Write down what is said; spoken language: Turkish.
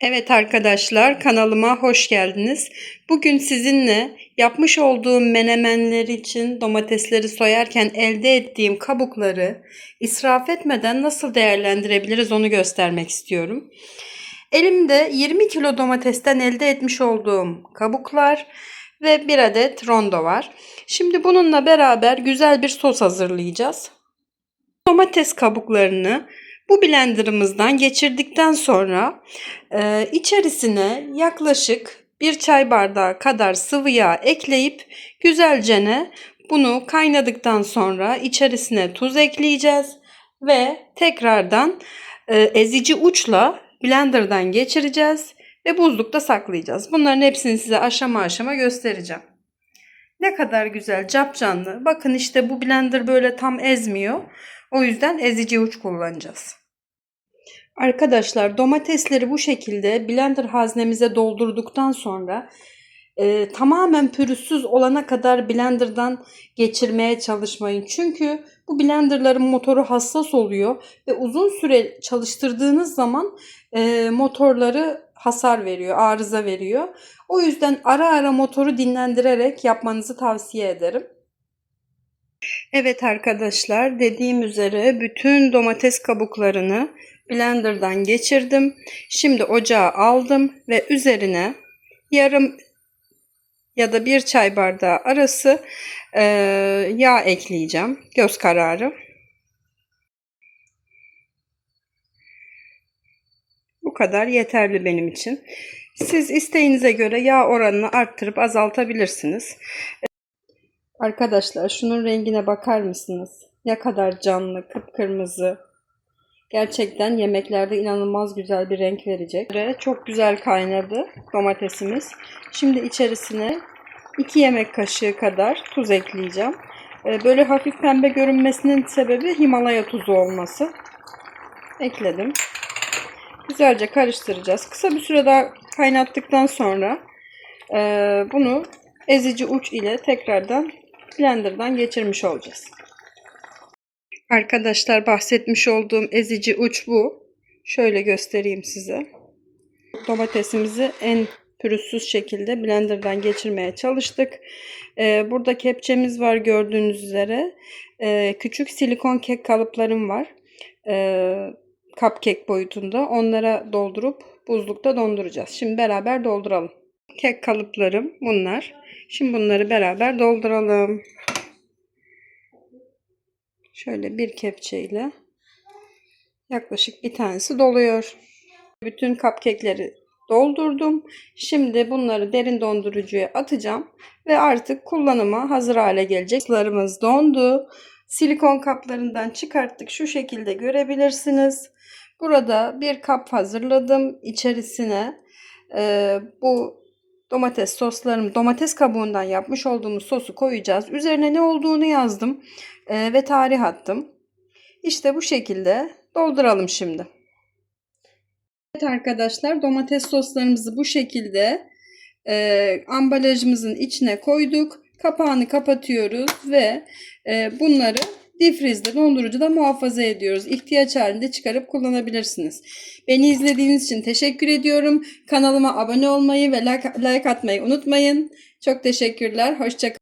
Evet arkadaşlar kanalıma hoş geldiniz. Bugün sizinle yapmış olduğum menemenler için domatesleri soyarken elde ettiğim kabukları israf etmeden nasıl değerlendirebiliriz onu göstermek istiyorum. Elimde 20 kilo domatesten elde etmiş olduğum kabuklar ve bir adet rondo var. Şimdi bununla beraber güzel bir sos hazırlayacağız. Domates kabuklarını bu blenderımızdan geçirdikten sonra e, içerisine yaklaşık bir çay bardağı kadar sıvı yağ ekleyip güzelce bunu kaynadıktan sonra içerisine tuz ekleyeceğiz ve tekrardan e, ezici uçla blenderdan geçireceğiz ve buzlukta saklayacağız. Bunların hepsini size aşama aşama göstereceğim. Ne kadar güzel capcanlı. Bakın işte bu blender böyle tam ezmiyor. O yüzden ezici uç kullanacağız. Arkadaşlar domatesleri bu şekilde blender haznemize doldurduktan sonra e, tamamen pürüzsüz olana kadar blenderdan geçirmeye çalışmayın. Çünkü bu blenderların motoru hassas oluyor ve uzun süre çalıştırdığınız zaman e, motorları hasar veriyor, arıza veriyor. O yüzden ara ara motoru dinlendirerek yapmanızı tavsiye ederim. Evet arkadaşlar dediğim üzere bütün domates kabuklarını blenderdan geçirdim. Şimdi ocağa aldım ve üzerine yarım ya da bir çay bardağı arası yağ ekleyeceğim. Göz kararı. Kadar yeterli benim için. Siz isteğinize göre yağ oranını arttırıp azaltabilirsiniz. Arkadaşlar şunun rengine bakar mısınız? Ne kadar canlı, kıpkırmızı. Gerçekten yemeklerde inanılmaz güzel bir renk verecek. Çok güzel kaynadı domatesimiz. Şimdi içerisine 2 yemek kaşığı kadar tuz ekleyeceğim. Ee, böyle hafif pembe görünmesinin sebebi Himalaya tuzu olması. Ekledim. Güzelce karıştıracağız. Kısa bir süre daha kaynattıktan sonra e, bunu ezici uç ile tekrardan blenderdan geçirmiş olacağız. Arkadaşlar bahsetmiş olduğum ezici uç bu. Şöyle göstereyim size. Domatesimizi en pürüzsüz şekilde blenderdan geçirmeye çalıştık. Ee, burada kepçemiz var gördüğünüz üzere. Ee, küçük silikon kek kalıplarım var. Ee, cupcake boyutunda. Onlara doldurup buzlukta donduracağız. Şimdi beraber dolduralım. Kek kalıplarım bunlar. Şimdi bunları beraber dolduralım. Şöyle bir kepçeyle yaklaşık bir tanesi doluyor. Bütün cupcake'leri doldurdum. Şimdi bunları derin dondurucuya atacağım ve artık kullanıma hazır hale gelecek. Soslarımız dondu. Silikon kaplarından çıkarttık. Şu şekilde görebilirsiniz. Burada bir kap hazırladım. İçerisine e, bu domates soslarım, domates kabuğundan yapmış olduğumuz sosu koyacağız. Üzerine ne olduğunu yazdım e, ve tarih attım. İşte bu şekilde dolduralım şimdi. Evet arkadaşlar domates soslarımızı bu şekilde e, ambalajımızın içine koyduk. Kapağını kapatıyoruz ve e, bunları difrizde dondurucuda muhafaza ediyoruz. İhtiyaç halinde çıkarıp kullanabilirsiniz. Beni izlediğiniz için teşekkür ediyorum. Kanalıma abone olmayı ve like, like atmayı unutmayın. Çok teşekkürler. Hoşçakalın.